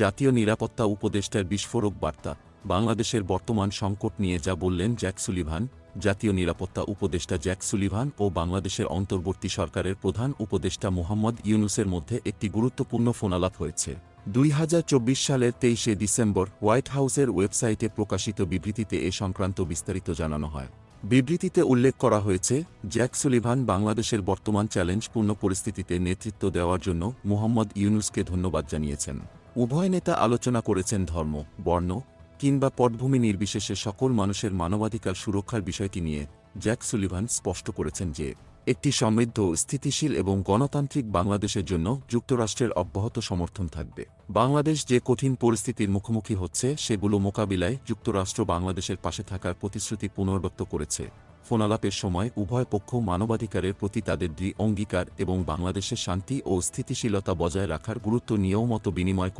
জাতীয় নিরাপত্তা উপদেষ্টার বিস্ফোরক বার্তা, বাংলাদেশের বর্তমান সংকট নিয়ে যা বললেন জ্যাক সুলিভান, জাতীয় নিরাপত্তা উপদেষ্টা জ্যাক সুলিভান ও বাংলাদেশের অন্তর্বর্তী সরকারের প্রধান উপদেষ্টা মোহাম্মদ ইউনুসের মধ্যে একটি গুরুত্বপূর্ণ ফোনালাপ হয়েছে। দুই হাজার চব্বিশ সালের তেইশে ডিসেম্বর হোয়াইট হাউসের ওয়েবসাইটে প্রকাশিত বিবৃতিতে এ সংক্রান্ত বিস্তারিত জানানো হয়। বিবৃতিতে উল্লেখ করা হয়েছে, জ্যাক সুলিভান বাংলাদেশের বর্তমান চ্যালেঞ্জপূর্ণ পরিস্থিতিতে নেতৃত্ব দেওয়ার জন্য মোহাম্মদ ইউনুসকে ধন্যবাদ জানিয়েছেন। উভয় নেতা আলোচনা করেছেন ধর্ম, বর্ণ কিংবা পটভূমি নির্বিশেষে সকল মানুষের মানবাধিকার সুরক্ষার বিষয়টি নিয়ে। জ্যাক সুলিভান স্পষ্ট করেছেন যে, একটি সমৃদ্ধ, স্থিতিশীল এবং গণতান্ত্রিক বাংলাদেশের জন্য যুক্তরাষ্ট্রের অব্যাহত সমর্থন থাকবে। বাংলাদেশ যে কঠিন পরিস্থিতির মুখোমুখি হচ্ছে, সেগুলো মোকাবিলায় যুক্তরাষ্ট্র বাংলাদেশের পাশে থাকার প্রতিশ্রুতি পুনর্ব্যক্ত করেছে। ফোনালাপের সময় উভয় পক্ষ মানবাধিকারের প্রতি তাদের দৃঢ় অঙ্গীকার এবং বাংলাদেশের শান্তি ও স্থিতিশীলতা বজায় রাখার গুরুত্ব নিয়েও মত বিনিময় করে